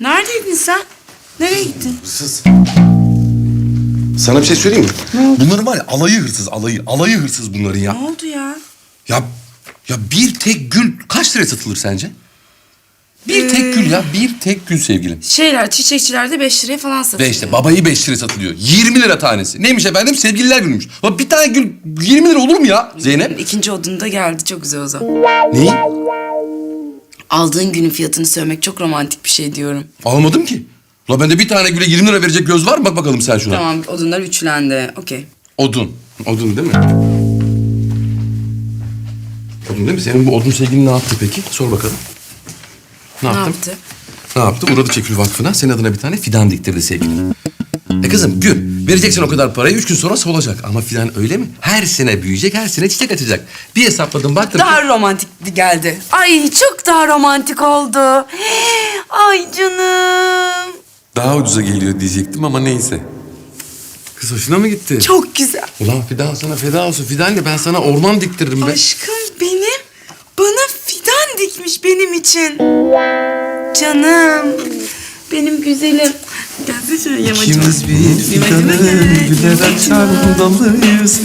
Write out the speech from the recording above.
Neredeydin sen? Nereye gittin? Hırsız. Sana bir şey söyleyeyim mi? Bunların var ya alayı hırsız, alayı. Alayı hırsız bunların ya. Ne oldu ya? Ya ya bir tek gül kaç liraya satılır sence? Bir tek gül ya, bir tek gül sevgilim. Şeyler, çiçekçilerde 5 liraya falan satılıyor. Ve işte babayı 5 liraya satılıyor. 20 lira tanesi. Neymiş efendim? Sevgililer günüymüş. Bak bir tane gül 20 lira olur mu ya Zeynep? İkinci odunda geldi. Çok güzel o zaman. Neyi? Aldığın günün fiyatını söylemek çok romantik bir şey diyorum. Almadım ki. La bende bir tane güle 20 lira verecek göz var mı? Bak bakalım sen şuna. Tamam, odunlar üçlendi. Okey. Odun. Odun değil mi? Odun değil mi? Senin bu odun sevgilin ne yaptı peki? Sor bakalım. Ne, Ne yaptın? yaptı? Ne yaptı? Uğradı Çekül Vakfı'na. Senin adına bir tane fidan diktirdi sevgilim. E kızım Gül, vereceksin o kadar parayı üç gün sonra solacak. Ama fidan öyle mi? Her sene büyüyecek, her sene çiçek açacak. Bir hesapladım baktım. ki- Daha romantik geldi. Ay çok daha romantik oldu. Ay canım. Daha ucuza geliyor diyecektim ama neyse. Kız hoşuna mı gitti? Çok güzel. Ulan fidan sana feda olsun. Fidan ben sana orman diktiririm be. Aşkım benim bana fidan dikmiş benim için. Canım. Benim güzelim. Gelsene şöyle yamacıma. bir fidanı güller açar dalıyız.